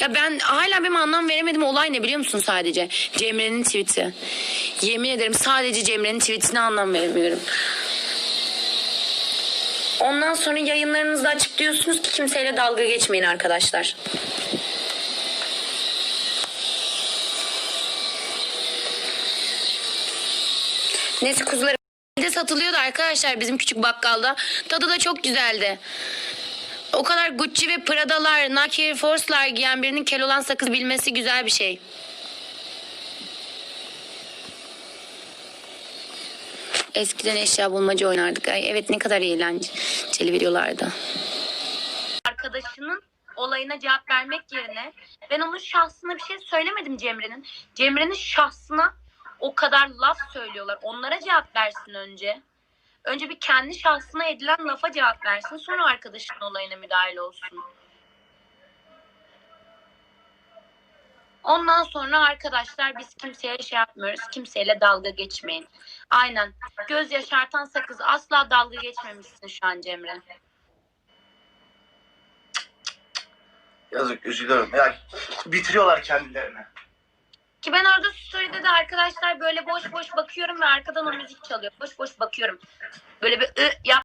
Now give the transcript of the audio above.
Ya ben hala benim anlam veremedim olay ne biliyor musun sadece? Cemre'nin tweet'i. Yemin ederim sadece Cemre'nin tweet'ine anlam veremiyorum. Ondan sonra yayınlarınızda açıklıyorsunuz ki kimseyle dalga geçmeyin arkadaşlar. Neyse kuzuları de satılıyordu arkadaşlar bizim küçük bakkalda. Tadı da çok güzeldi. O kadar Gucci ve Prada'lar, Nike Air Force'lar giyen birinin kel olan sakız bilmesi güzel bir şey. Eskiden eşya bulmaca oynardık. Ay evet ne kadar eğlenceli veriyorlardı. Arkadaşının olayına cevap vermek yerine ben onun şahsına bir şey söylemedim Cemre'nin. Cemre'nin şahsına o kadar laf söylüyorlar. Onlara cevap versin önce. Önce bir kendi şahsına edilen lafa cevap versin. Sonra arkadaşının olayına müdahale olsun. Ondan sonra arkadaşlar biz kimseye şey yapmıyoruz. Kimseyle dalga geçmeyin. Aynen. Göz yaşartan sakız asla dalga geçmemişsin şu an Cemre. Yazık üzülüyorum. Ya bitiriyorlar kendilerini. Ki ben orada story'de de arkadaşlar böyle boş boş bakıyorum ve arkadan o müzik çalıyor. Boş boş bakıyorum. Böyle bir ı yap